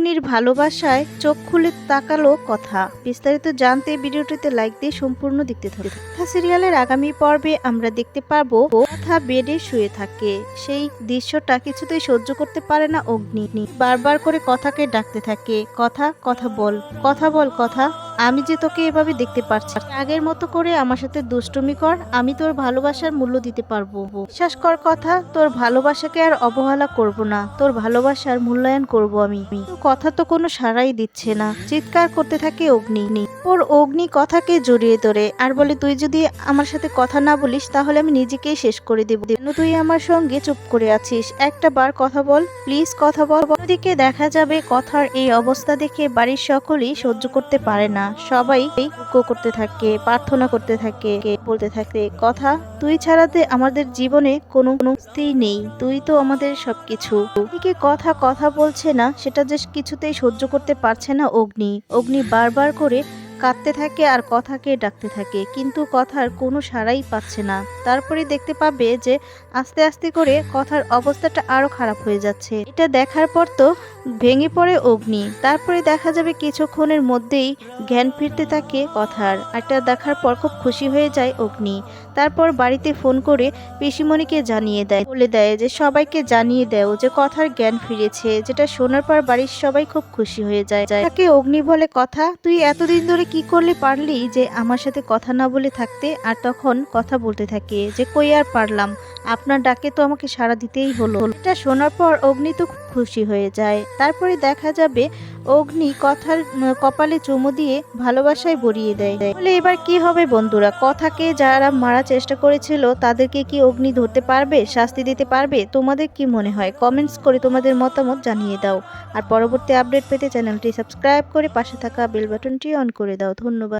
অগ্নির ভালোবাসায় চোখ খুলে তাকালো কথা। বিস্তারিত জানতে ভিডিওটিতে লাইক দিয়ে সম্পূর্ণ দেখতে থাকুন। কথা সিরিয়ালের আগামী পর্বে আমরা দেখতে পাবো কথা বেডে শুয়ে থাকে। সেই দৃশ্যটা কিছুতেই সহ্য করতে পারে না অগ্নি। বারবার করে কথাকে ডাকতে থাকে। কথা কথা বল কথা বল, কথা আমি যে তোকে এভাবে দেখতে পারছি আগের মতো করে আমার সাথে দুষ্টুমি কর, আমি তোর ভালোবাসার মূল্য দিতে পারব। বিশ্বাস কর কথা, তোর ভালোবাসাকে আর অবহেলা করব না, তোর ভালোবাসার মূল্যায়ন করব আমি। কথা তো কোনো সাড়াই দিচ্ছে না, চিৎকার করতে থাকে অগ্নি। ওর অগ্নি কথাকে জড়িয়ে ধরে, আর বলে, তুই যদি আমার সাথে কথা না বলিস, তাহলে আমি নিজেকেই শেষ করে দেব। তুই আমার সঙ্গে চুপ করে আছিস? একটা বার কথা বল প্লিজ কথা বল। অন্যদিকে দেখা যাবে কথার এই অবস্থা দেখে বাড়ির সকলেই সহ্য করতে পারে না। সবাই দুঃখ করতে থাকে, প্রার্থনা করতে থাকে, বলতে থাকে, কথা তুই ছাড়াতে আমাদের জীবনে কোনো স্ত্রী নেই, তুই তো আমাদের সবকিছু। এদিকে কথা কথা বলছে না, সেটা যে কিছুতেই সহ্য করতে পারছে না অগ্নি। অগ্নি বারবার করে কাঁদতে থাকে আর কথাকে ডাকতে থাকে, কিন্তু কথার কোনো সাড়াই পাচ্ছে না। তারপরে দেখতে পাবে যে আস্তে আস্তে করে কথার অবস্থাটা আরও খারাপ হয়ে যাচ্ছে। এটা দেখার পর তো ভেঙে পড়ে অগ্নি। তারপরে দেখা যাবে কিছুক্ষণের মধ্যেই জ্ঞান ফিরতে থাকে কথার। এটা দেখার পর খুব খুশি হয়ে যায় অগ্নি। তারপর বাড়িতে ফোন করে পিসিমণিকে জানিয়ে দেয়। বলে দেয় যে, সবাইকে জানিয়ে দেও যে, কথার জ্ঞান ফিরেছে। যেটা শোনার পর বাড়ির সবাই খুব খুশি হয়ে যায়। তাকে অগ্নি বলে, কথা? তুই এতদিন ধরে কি করলে পারলি যে, আমার সাথে কথা না বলে থাকতে? আর তখন কথা বলতে থাকে যে, কই আর পারলাম? আপনার ডাকে তো আমাকে সাড়া দিতেই হলো। এটা শোনার পর অগ্নি তো খুশি হয়ে যায়। তারপরে দেখা যাবে অগ্নি কথার কপালে চুমু দিয়ে ভালোবাসায় ভরিয়ে দেয়। তাহলে এবার কি হবে বন্ধুরা? কথাকে যারা মারার চেষ্টা করেছিল, তাদেরকে কি অগ্নি ধরতে পারবে, শাস্তি দিতে পারবে? তোমাদের কি মনে হয়? কমেন্টস করে তোমাদের মতামত জানিয়ে দাও। আর পরবর্তী আপডেট পেতে চ্যানেলটি সাবস্ক্রাইব করে পাশে থাকা বেল বাটনটি অন করে দাও। ধন্যবাদ।